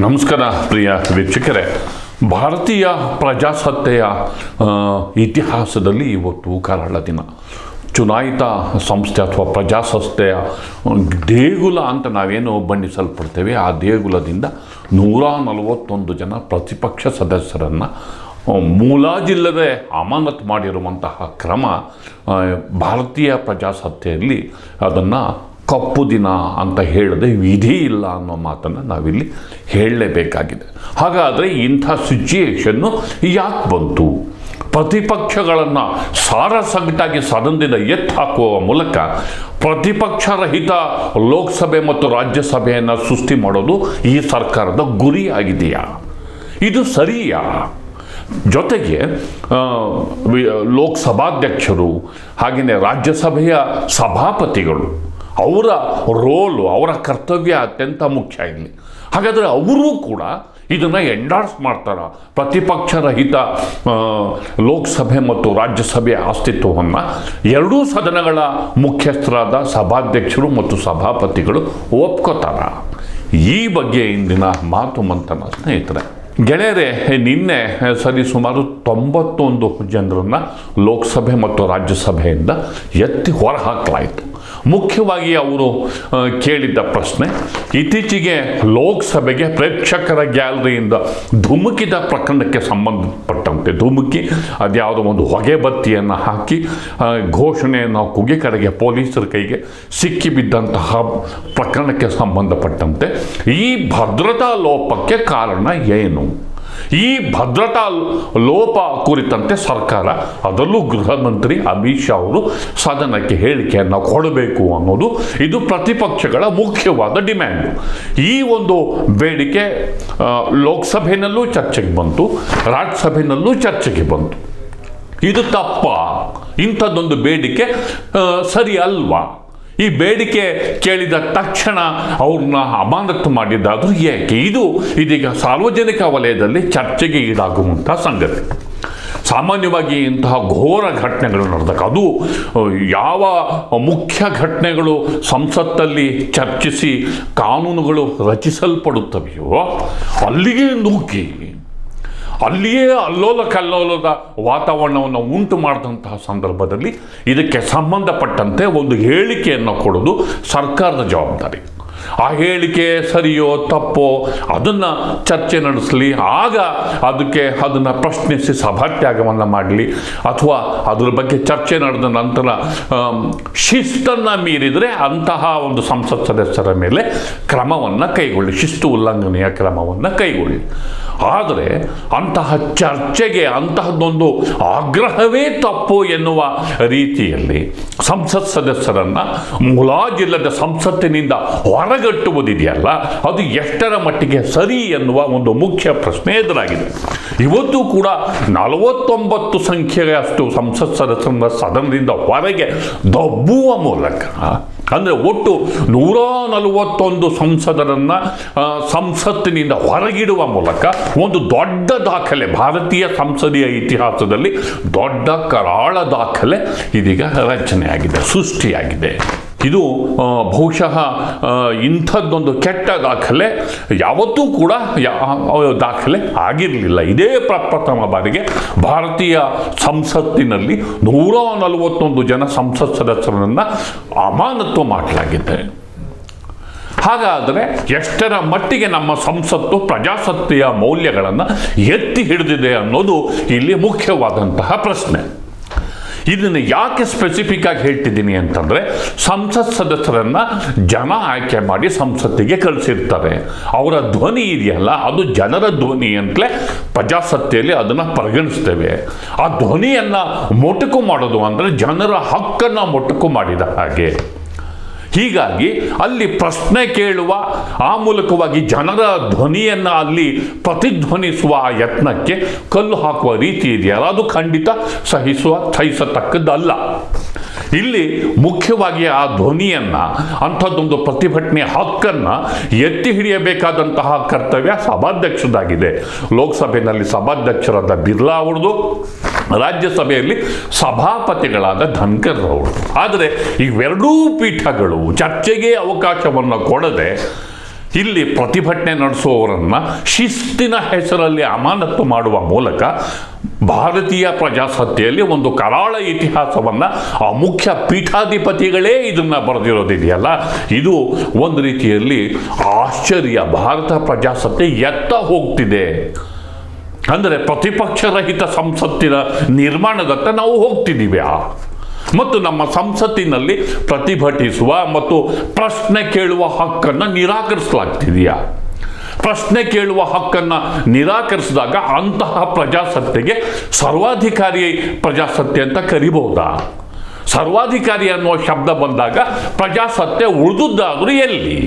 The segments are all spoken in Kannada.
ನಮಸ್ಕಾರ ಪ್ರಿಯ ವೀಕ್ಷಕರೇ. ಭಾರತೀಯ ಪ್ರಜಾಸತ್ತೆಯ ಇತಿಹಾಸದಲ್ಲಿ ಇವತ್ತು ಕರಾಳ ದಿನ. ಚುನಾಯಿತ ಸಂಸ್ಥೆ ಅಥವಾ ಪ್ರಜಾಸತ್ತೆಯ ದೇಗುಲ ಅಂತ ನಾವೇನು ಬಣ್ಣಿಸಲ್ಪಡ್ತೇವೆ. ಆ ದೇಗುಲದಿಂದ ನೂರ ನಲವತ್ತೊಂದು ಜನ ಪ್ರತಿಪಕ್ಷ ಸದಸ್ಯರನ್ನು ಮೂಲಾಜಿಲ್ಲದೆ ಅಮಾನತ್ ಮಾಡಿರುವಂತಹ ಕ್ರಮ ಭಾರತೀಯ ಪ್ರಜಾಸತ್ತೆಯಲ್ಲಿ ಅದನ್ನು ಕಪ್ಪು ದಿನ ಅಂತ ಹೇಳದೆ ವಿಧಿ ಇಲ್ಲ ಅನ್ನೋ ಮಾತನ್ನು ನಾವಿಲ್ಲಿ ಹೇಳಲೇಬೇಕಾಗಿದೆ. ಹಾಗಾದರೆ ಇಂಥ ಸಿಚುಯೇಷನ್ನು ಯಾಕೆ ಬಂತು? ಪ್ರತಿಪಕ್ಷಗಳನ್ನು ಸಾರಸಗಟಾಗಿ ಸದನದಿಂದ ಎತ್ತು ಹಾಕುವ ಮೂಲಕ ಪ್ರತಿಪಕ್ಷರಹಿತ ಲೋಕಸಭೆ ಮತ್ತು ರಾಜ್ಯಸಭೆಯನ್ನು ಸೃಷ್ಟಿ ಮಾಡೋದು ಈ ಸರ್ಕಾರದ ಗುರಿಯಾಗಿದೆಯಾ ಇದು ಸರಿಯಾ? ಜೊತೆಗೆ ಲೋಕಸಭಾಧ್ಯಕ್ಷರು ಹಾಗೆಯೇ ರಾಜ್ಯಸಭೆಯ ಸಭಾಪತಿಗಳು ಅವರ ರೋಲು, ಅವರ ಕರ್ತವ್ಯ ಅತ್ಯಂತ ಮುಖ್ಯ ಇಲ್ಲಿ. ಹಾಗಾದರೆ ಅವರು ಕೂಡ ಇದನ್ನು ಎಂಡಾರ್ಸ್ ಮಾಡ್ತಾರೆ. ಪ್ರತಿಪಕ್ಷರಹಿತ ರಹಿತ ಲೋಕಸಭೆ ಮತ್ತು ರಾಜ್ಯಸಭೆಯ ಅಸ್ತಿತ್ವವನ್ನು ಎರಡೂ ಸದನಗಳ ಮುಖ್ಯಸ್ಥರಾದ ಸಭಾಧ್ಯಕ್ಷರು ಮತ್ತು ಸಭಾಪತಿಗಳು ಒಪ್ಕೋತಾರ. ಈ ಬಗ್ಗೆ ಇಂದಿನ ಮಾತು ಮಂಥನ ಸ್ನೇಹಿತರೆ. ಗೆಳೆಯರೇ, ನಿನ್ನೆ ಸರಿ ಸುಮಾರು ತೊಂಬತ್ತೊಂದು ಜನರನ್ನು ಲೋಕಸಭೆ ಮತ್ತು ರಾಜ್ಯಸಭೆಯಿಂದ ಎತ್ತಿ ಹೊರಹಾಕಲಾಯಿತು ಮುಖ್ಯವಾಗಿ ಅವರು ಕೇಳಿದ್ದ ಪ್ರಶ್ನೆ, ಇತ್ತೀಚೆಗೆ ಲೋಕಸಭೆಗೆ ಪ್ರೇಕ್ಷಕರ ಗ್ಯಾಲರಿಯಿಂದ ಧುಮುಕಿದ ಪ್ರಕರಣಕ್ಕೆ ಸಂಬಂಧಪಟ್ಟಂತೆ, ಧುಮುಕಿ, ಅದ್ಯಾವುದೋ ಒಂದು ಹೊಗೆ ಬತ್ತಿಯನ್ನು ಹಾಕಿ ಘೋಷಣೆಯನ್ನು ಕುಗೆ ಕಡೆಗೆ ಪೊಲೀಸರ ಕೈಗೆ ಸಿಕ್ಕಿಬಿದ್ದಂತಹ ಪ್ರಕರಣಕ್ಕೆ ಸಂಬಂಧಪಟ್ಟಂತೆ, ಈ ಭದ್ರತಾ ಲೋಪಕ್ಕೆ ಕಾರಣ ಏನು? ಈ ಭದ್ರತಾ ಲೋಪ ಕುರಿತಂತೆ ಸರ್ಕಾರ, ಅದರಲ್ಲೂ ಗೃಹ ಮಂತ್ರಿ ಅಮಿತ್ ಶಾ ಅವರು ಸದನಕ್ಕೆ ಹೇಳಿಕೆಯನ್ನು ಕೊಡಬೇಕು ಅನ್ನೋದು ಇದು ಪ್ರತಿಪಕ್ಷಗಳ ಮುಖ್ಯವಾದ ಡಿಮ್ಯಾಂಡ್. ಈ ಒಂದು ಬೇಡಿಕೆ ಲೋಕಸಭೆಯಲ್ಲೂ ಚರ್ಚೆಗೆ ಬಂತು ರಾಜ್ಯಸಭೆಯಲ್ಲೂ ಚರ್ಚೆಗೆ ಬಂತು. ಇದು ತಪ್ಪ. ಇಂಥದ್ದೊಂದು ಬೇಡಿಕೆ ಸರಿ ಅಲ್ವಾ? ಈ ಬೇಡಿಕೆ ಕೇಳಿದ ತಕ್ಷಣ ಅವ್ರನ್ನ ಅಮಾನತು ಮಾಡಿದ್ದಾದ್ರೂ ಏಕೆ? ಇದು ಇದೀಗ ಸಾರ್ವಜನಿಕ ವಲಯದಲ್ಲಿ ಚರ್ಚೆಗೆ ಈಡಾಗುವಂಥ ಸಂಗತಿ. ಸಾಮಾನ್ಯವಾಗಿ ಇಂತಹ ಘೋರ ಘಟನೆಗಳು ನಡೆದಾಗ ಅದು ಯಾವ ಮುಖ್ಯ ಘಟನೆಗಳು ಸಂಸತ್ತಲ್ಲಿ ಚರ್ಚಿಸಿ ಕಾನೂನುಗಳು ರಚಿಸಲ್ಪಡುತ್ತವೆಯೋ, ಅಲ್ಲಿಗೆ ನೂಕಿ ಅಲ್ಲಿಯೇ ಅಲ್ಲೋಲ ಕಲ್ಲೋಲದ ವಾತಾವರಣವನ್ನು ಉಂಟು ಮಾಡಿದಂತಹ ಸಂದರ್ಭದಲ್ಲಿ ಇದಕ್ಕೆ ಸಂಬಂಧಪಟ್ಟಂತೆ ಒಂದು ಹೇಳಿಕೆಯನ್ನು ಕೊಡೋದು ಸರ್ಕಾರದ ಜವಾಬ್ದಾರಿ. ಆ ಹೇಳಿಕೆ ಸರಿಯೋ ತಪ್ಪೋ ಅದನ್ನು ಚರ್ಚೆ ನಡೆಸಲಿ, ಆಗ ಅದಕ್ಕೆ ಅದನ್ನು ಪ್ರಶ್ನಿಸಿ ಸಭಾತ್ಯಾಗವನ್ನು ಮಾಡಲಿ, ಅಥವಾ ಅದರ ಬಗ್ಗೆ ಚರ್ಚೆ ನಡೆದ ನಂತರ ಶಿಸ್ತನ್ನು ಮೀರಿದರೆ ಅಂತಹ ಒಂದು ಸಂಸತ್ ಸದಸ್ಯರ ಮೇಲೆ ಕ್ರಮವನ್ನು ಕೈಗೊಳ್ಳಿ, ಶಿಸ್ತು ಉಲ್ಲಂಘನೆಯ ಕ್ರಮವನ್ನು ಕೈಗೊಳ್ಳಿ. ಆದರೆ ಅಂತಹ ಚರ್ಚೆಗೆ ಅಂತಹದ್ದೊಂದು ಆಗ್ರಹವೇ ತಪ್ಪು ಎನ್ನುವ ರೀತಿಯಲ್ಲಿ ಸಂಸತ್ ಸದಸ್ಯರನ್ನು ಮುಲಾಜಿಲ್ಲದ ಸಂಸತ್ತಿನಿಂದ ಹೊರಗಟ್ಟುವುದಿದೆಯಲ್ಲ ಅದು ಎಷ್ಟರ ಮಟ್ಟಿಗೆ ಸರಿ ಎನ್ನುವ ಒಂದು ಮುಖ್ಯ ಪ್ರಶ್ನೆ ಎದುರಾಗಿದೆ ಇವತ್ತು ಕೂಡ ನಲವತ್ತೊಂಬತ್ತು ಸಂಖ್ಯೆಯಷ್ಟು ಸಂಸತ್ ಸದಸ್ಯರ ಸದನದಿಂದ ಹೊರಗೆ ದಬ್ಬುವ ಮೂಲಕ, ಅಂದರೆ ಒಟ್ಟು ನೂರ ನಲವತ್ತೊಂದು ಸಂಸದರನ್ನು ಸಂಸತ್ತಿನಿಂದ ಹೊರಗಿಡುವ ಮೂಲಕ ಒಂದು ದೊಡ್ಡ ದಾಖಲೆ, ಭಾರತೀಯ ಸಂಸದೀಯ ಇತಿಹಾಸದಲ್ಲಿ ದೊಡ್ಡ ಕರಾಳ ದಾಖಲೆ ಇದೀಗ ರಚನೆಯಾಗಿದೆ, ಸೃಷ್ಟಿಯಾಗಿದೆ. ಇದು ಬಹುಶಃ ಇಂಥದ್ದೊಂದು ಕೆಟ್ಟ ದಾಖಲೆ, ಯಾವತ್ತೂ ಕೂಡ ದಾಖಲೆ ಆಗಿರಲಿಲ್ಲ. ಇದೇ ಪ್ರಪ್ರಥಮ ಬಾರಿಗೆ ಭಾರತೀಯ ಸಂಸತ್ತಿನಲ್ಲಿ ನೂರ ನಲವತ್ತೊಂದು ಜನ ಸಂಸತ್ ಸದಸ್ಯರನ್ನು ಅಮಾನತ್ವ ಮಾಡಲಾಗಿದೆ. ಹಾಗಾದರೆ ಎಷ್ಟರ ಮಟ್ಟಿಗೆ ನಮ್ಮ ಸಂಸತ್ತು ಪ್ರಜಾಸತ್ತೆಯ ಮೌಲ್ಯಗಳನ್ನು ಎತ್ತಿ ಹಿಡಿದಿದೆ ಅನ್ನೋದು ಇಲ್ಲಿ ಮುಖ್ಯವಾದಂತಹ ಪ್ರಶ್ನೆ. ಇದನ್ನು ಯಾಕೆ ಸ್ಪೆಸಿಫಿಕ್ ಆಗಿ ಹೇಳ್ತಿದ್ದೀನಿ ಅಂತಂದರೆ ಸಂಸತ್ ಸದಸ್ಯರನ್ನ ಜನ ಆಯ್ಕೆ ಮಾಡಿ ಸಂಸತ್ತಿಗೆ ಕಳಿಸಿರ್ತಾರೆ. ಅವರ ಧ್ವನಿ ಇದೆಯಲ್ಲ, ಅದು ಜನರ ಧ್ವನಿ ಅಂತಲೇ ಪ್ರಜಾಸತ್ತೆಯಲ್ಲಿ ಅದನ್ನು ಪರಿಗಣಿಸ್ತೇವೆ. ಆ ಧ್ವನಿಯನ್ನು ಮೊಟಕು ಮಾಡೋದು ಅಂದರೆ ಜನರ ಹಕ್ಕನ್ನು ಮೊಟಕು ಮಾಡಿದ ಹಾಗೆ. ಹೀಗಾಗಿ ಅಲ್ಲಿ ಪ್ರಶ್ನೆ ಕೇಳುವ, ಆ ಮೂಲಕವಾಗಿ ಜನರ ಧ್ವನಿಯನ್ನು ಅಲ್ಲಿ ಪ್ರತಿಧ್ವನಿಸುವ ಆ ಯತ್ನಕ್ಕೆ ಕಲ್ಲು ಹಾಕುವ ರೀತಿ ಇದೆಯಲ್ಲ. ಅದು ಖಂಡಿತ ಸಹಿಸುವ, ಸಹಿಸತಕ್ಕದ್ದಲ್ಲ. ಇಲ್ಲಿ ಮುಖ್ಯವಾಗಿ ಆ ಧ್ವನಿಯನ್ನು, ಅಂಥದ್ದೊಂದು ಪ್ರತಿಭಟನೆ ಹಕ್ಕನ್ನು ಎತ್ತಿ ಹಿಡಿಯಬೇಕಾದಂತಹ ಕರ್ತವ್ಯ ಸಭಾಧ್ಯಕ್ಷದಾಗಿದೆ. ಲೋಕಸಭೆಯಲ್ಲಿ ಸಭಾಧ್ಯಕ್ಷರಾದ ಬಿರ್ಲಾ ಅವ್ರದ್ದು. ರಾಜ್ಯಸಭೆಯಲ್ಲಿ ಸಭಾಪತಿಗಳಾದ ಧನ್ಕರ್ ಅವರು ಆದರೆ ಇವೆರಡೂ ಪೀಠಗಳು ಚರ್ಚೆಗೆ ಅವಕಾಶವನ್ನು ಕೊಡದೆ ಇಲ್ಲಿ ಪ್ರತಿಭಟನೆ ನಡೆಸುವವರನ್ನು ಶಿಸ್ತಿನ ಹೆಸರಲ್ಲಿ ಅಮಾನತ್ತು ಮಾಡುವ ಮೂಲಕ ಭಾರತೀಯ ಪ್ರಜಾಸತ್ತೆಯಲ್ಲಿ ಒಂದು ಕರಾಳ ಇತಿಹಾಸವನ್ನು ಆ ಮುಖ್ಯ ಪೀಠಾಧಿಪತಿಗಳೇ ಇದನ್ನು ಬರೆದಿರೋದಿದೆಯಲ್ಲ? ಇದು ಒಂದು ರೀತಿಯಲ್ಲಿ ಆಶ್ಚರ್ಯ. ಭಾರತ ಪ್ರಜಾಸತ್ತೆ ಎತ್ತ ಹೋಗ್ತಿದೆ. ಅಂದರೆ ಪ್ರತಿಪಕ್ಷರಹಿತ ಸಂಸತ್ತಿನ ನಿರ್ಮಾಣದತ್ತ ನಾವು ಹೋಗ್ತಿದ್ದೀವಿ ಆ. ಮತ್ತು ನಮ್ಮ ಸಂಸತ್ತಿನಲ್ಲಿ ಪ್ರತಿಭಟಿಸುವ ಮತ್ತು ಪ್ರಶ್ನೆ ಕೇಳುವ ಹಕ್ಕನ್ನು ನಿರಾಕರಿಸಲಾಗ್ತಿದೆಯಾ? ಪ್ರಶ್ನೆ ಕೇಳುವ ಹಕ್ಕನ್ನು ನಿರಾಕರಿಸಿದಾಗ ಅಂತಹ ಪ್ರಜಾಸತ್ತೆಗೆ ಸರ್ವಾಧಿಕಾರಿ ಪ್ರಜಾಸತ್ತೆ ಅಂತ ಕರಿಬಹುದಾ ಸರ್ವಾಧಿಕಾರಿ ಅನ್ನುವ ಶಬ್ದ ಬಂದಾಗ ಪ್ರಜಾಸತ್ತೆ ಉಳಿದುದಾದರೂ ಎಲ್ಲಿ?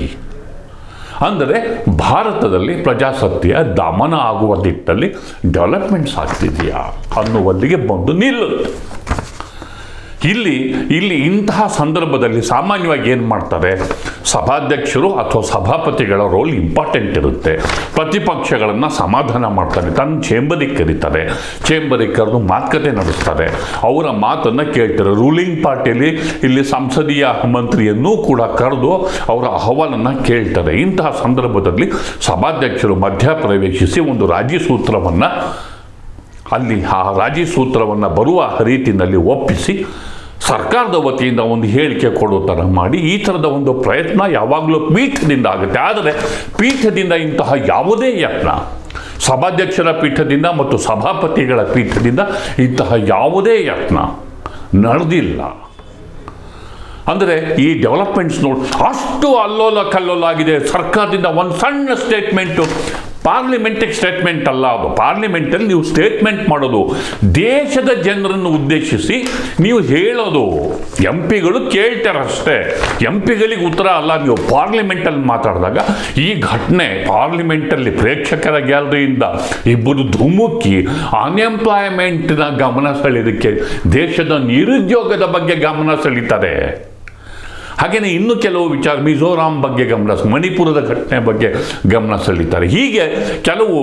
ಅಂದರೆ ಭಾರತದಲ್ಲಿ ಪ್ರಜಾಸತ್ತೆಯ ದಮನ ಆಗುವ ದಿಟ್ಟಲ್ಲಿ ಡೆವಲಪ್ಮೆಂಟ್ಸ್ ಆಗ್ತಿದೆಯಾ ಅನ್ನುವಲ್ಲಿಗೆ ಬಂದು ನಿಲ್ಲುತ್ತೆ. ಇಲ್ಲಿ ಇಲ್ಲಿ ಇಂತಹ ಸಂದರ್ಭದಲ್ಲಿ ಸಾಮಾನ್ಯವಾಗಿ ಏನು ಮಾಡ್ತಾರೆ? ಸಭಾಧ್ಯಕ್ಷರು ಅಥವಾ ಸಭಾಪತಿಗಳ ರೋಲ್ ಇಂಪಾರ್ಟೆಂಟ್ ಇರುತ್ತೆ. ಪ್ರತಿಪಕ್ಷಗಳನ್ನು ಸಮಾಧಾನ ಮಾಡ್ತಾರೆ, ತನ್ನ ಚೇಂಬರಿಗೆ ಕರೀತಾರೆ. ಚೇಂಬರಿಗೆ ಕರೆದು ಮಾತುಕತೆ ನಡೆಸ್ತಾರೆ. ಅವರ ಮಾತನ್ನು ಕೇಳ್ತಾರೆ. ರೂಲಿಂಗ್ ಪಾರ್ಟಿಯಲ್ಲಿ ಇಲ್ಲಿ ಸಂಸದೀಯ ಮಂತ್ರಿಯನ್ನೂ ಕೂಡ ಕರೆದು ಅವರ ಅಹವಾಲನ್ನು ಕೇಳ್ತಾರೆ. ಇಂತಹ ಸಂದರ್ಭದಲ್ಲಿ ಸಭಾಧ್ಯಕ್ಷರು ಮಧ್ಯಪ್ರವೇಶಿಸಿ ಒಂದು ರಾಜಿ ಸೂತ್ರವನ್ನು ಅಲ್ಲಿ ಆ ರಾಜಿ ಸೂತ್ರವನ್ನು ಬರುವ ರೀತಿಯಲ್ಲಿ ಒಪ್ಪಿಸಿ ಸರ್ಕಾರದ ವತಿಯಿಂದ ಒಂದು ಹೇಳಿಕೆ ಕೊಡೋ ಥರ ಮಾಡಿ ಈ ಥರದ ಒಂದು ಪ್ರಯತ್ನ ಯಾವಾಗಲೂ ಪೀಠದಿಂದ ಆಗುತ್ತೆ. ಆದರೆ ಪೀಠದಿಂದ ಇಂತಹ ಯಾವುದೇ ಯತ್ನ, ಸಭಾಧ್ಯಕ್ಷರ ಪೀಠದಿಂದ ಮತ್ತು ಸಭಾಪತಿಗಳ ಪೀಠದಿಂದ ಇಂತಹ ಯಾವುದೇ ಯತ್ನ ನಡೆದಿಲ್ಲ. ಅಂದರೆ ಈ ಡೆವಲಪ್ಮೆಂಟ್ಸ್ ನೋಡಿ ಅಷ್ಟು ಅಲ್ಲೋಲ ಆಗಿದೆ ಸರ್ಕಾರದಿಂದ ಒಂದು ಸಣ್ಣ ಸ್ಟೇಟ್ಮೆಂಟು ಪಾರ್ಲಿಮೆಂಟಿಗೆ ಸ್ಟೇಟ್ಮೆಂಟ್ ಅಲ್ಲ ಅದು. ಪಾರ್ಲಿಮೆಂಟಲ್ಲಿ ನೀವು ಸ್ಟೇಟ್ಮೆಂಟ್ ಮಾಡೋದು. ದೇಶದ ಜನರನ್ನು ಉದ್ದೇಶಿಸಿ ನೀವು ಹೇಳೋದು. ಎಂ ಪಿಗಳು ಕೇಳ್ತಾರಷ್ಟೇ ಎಂ ಪಿಗಳಿಗೆ ಉತ್ತರ ಅಲ್ಲ. ನೀವು ಪಾರ್ಲಿಮೆಂಟಲ್ಲಿ ಮಾತಾಡಿದಾಗ ಈ ಘಟನೆ ಪಾರ್ಲಿಮೆಂಟಲ್ಲಿ ಪ್ರೇಕ್ಷಕರ ಗ್ಯಾಲರಿಯಿಂದ ಇಬ್ಬರು ಧುಮುಕಿ ಅನ್ಎಂಪ್ಲಾಯ್ಮೆಂಟ್ನ ಗಮನ ಸೆಳೆಯೋದಕ್ಕೆ ದೇಶದ ನಿರುದ್ಯೋಗದ ಬಗ್ಗೆ ಗಮನ ಸೆಳೀತಾರೆ ಹಾಗೆಯೇ ಇನ್ನು ಕೆಲವು ವಿಚಾರ, ಮಿಜೋರಾಂ ಬಗ್ಗೆ ಗಮನ ಮಣಿಪುರದ ಘಟನೆ ಬಗ್ಗೆ ಗಮನ ಸೆಳೀತಾರೆ. ಹೀಗೆ ಕೆಲವು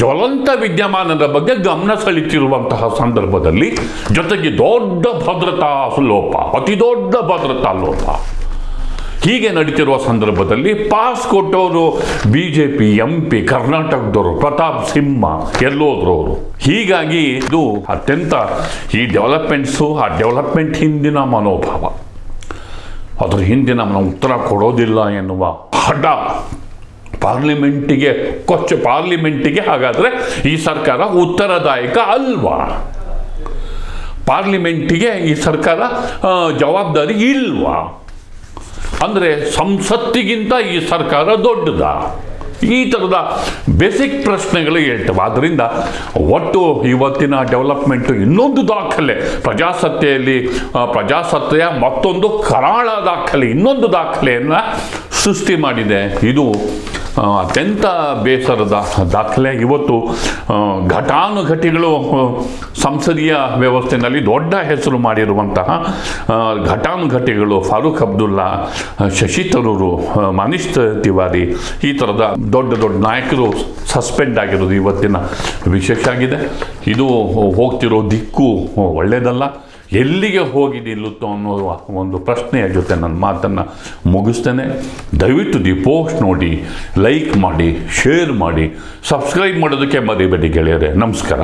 ಜ್ವಲಂತ ವಿದ್ಯಮಾನದ ಬಗ್ಗೆ ಗಮನ ಸೆಳೀತಿರುವಂತಹ ಸಂದರ್ಭದಲ್ಲಿ ಜೊತೆಗೆ ದೊಡ್ಡ ಭದ್ರತಾ ಲೋಪ, ಅತಿ ದೊಡ್ಡ ಭದ್ರತಾ ಲೋಪ. ಹೀಗೆ ನಡೀತಿರುವ ಸಂದರ್ಭದಲ್ಲಿ ಪಾಸ್ ಕೊಟ್ಟವರು B J P M P ಕರ್ನಾಟಕದವರು, ಪ್ರತಾಪ್ ಸಿಂಹ ಎಲ್ಲೋದ್ರು ಅವರು ಹೀಗಾಗಿ ಇದು ಅತ್ಯಂತ ಈ ಡೆವಲಪ್ಮೆಂಟ್ಸು, ಆ ಡೆವಲಪ್ಮೆಂಟ್ ಹಿಂದಿನ ಮನೋಭಾವ. ಅದ್ರ ಹಿಂದೆ ನಮ್ಮನ್ನು ಉತ್ತರ ಕೊಡೋದಿಲ್ಲ ಎನ್ನುವ ಹಠ. ಪಾರ್ಲಿಮೆಂಟಿಗೆ, ಕೊಚ್ಚು ಪಾರ್ಲಿಮೆಂಟಿಗೆ ಹಾಗಾದರೆ ಈ ಸರ್ಕಾರ ಉತ್ತರದಾಯಕ ಅಲ್ವಾ? ಪಾರ್ಲಿಮೆಂಟಿಗೆ ಈ ಸರ್ಕಾರ ಜವಾಬ್ದಾರಿ ಇಲ್ವಾ? ಅಂದರೆ ಸಂಸತ್ತಿಗಿಂತ ಈ ಸರ್ಕಾರ ದೊಡ್ಡದ? ಈ ಥರದ ಬೇಸಿಕ್ ಪ್ರಶ್ನೆಗಳು ಹೇಳ್ತವೆ. ಆದ್ದರಿಂದ ಒಟ್ಟು ಇವತ್ತಿನ ಡೆವಲಪ್ಮೆಂಟು ಇನ್ನೊಂದು ದಾಖಲೆ. ಪ್ರಜಾಸತ್ತೆಯಲ್ಲಿ ಪ್ರಜಾಸತ್ತೆಯ ಮತ್ತೊಂದು ಕರಾಳ ದಾಖಲೆ, ಇನ್ನೊಂದು ದಾಖಲೆಯನ್ನು ಸೃಷ್ಟಿ ಮಾಡಿದೆ. ಇದು ಅತ್ಯಂತ ಬೇಸರದ ದಾಖಲೆ. ಇವತ್ತು ಘಟಾನುಘಟಿಗಳು ಸಂಸದೀಯ ವ್ಯವಸ್ಥೆಯಲ್ಲಿ ದೊಡ್ಡ ಹೆಸರು ಮಾಡಿರುವಂತಹ ಘಟಾನುಘಟಿಗಳು ಫಾರೂಕ್ ಅಬ್ದುಲ್ಲಾ ಶಶಿ ತರೂರು ಮನೀಶ್ ತಿವಾರಿ, ಈ ಥರದ ದೊಡ್ಡ ದೊಡ್ಡ ನಾಯಕರು ಸಸ್ಪೆಂಡ್ ಆಗಿರೋದು ಇವತ್ತಿನ ವಿಶೇಷ ಆಗಿದೆ. ಇದು ಹೋಗ್ತಿರೋ ದಿಕ್ಕು ಒಳ್ಳೆಯದಲ್ಲ. ಎಲ್ಲಿಗೆ ಹೋಗಿ ನಿಲ್ಲುತ್ತೋ ಅನ್ನೋ ಒಂದು ಪ್ರಶ್ನೆಯ ಜೊತೆ ನನ್ನ ಮಾತನ್ನು ಮುಗಿಸ್ತೇನೆ. ದಯವಿಟ್ಟು ದಿ ಪೋಸ್ಟ್ ನೋಡಿ ಲೈಕ್ ಮಾಡಿ ಶೇರ್ ಮಾಡಿ ಸಬ್ಸ್ಕ್ರೈಬ್ ಮಾಡೋದಕ್ಕೆ ಮರಿಬೇಡಿ ಗೆಳೆಯರೆ. ನಮಸ್ಕಾರ.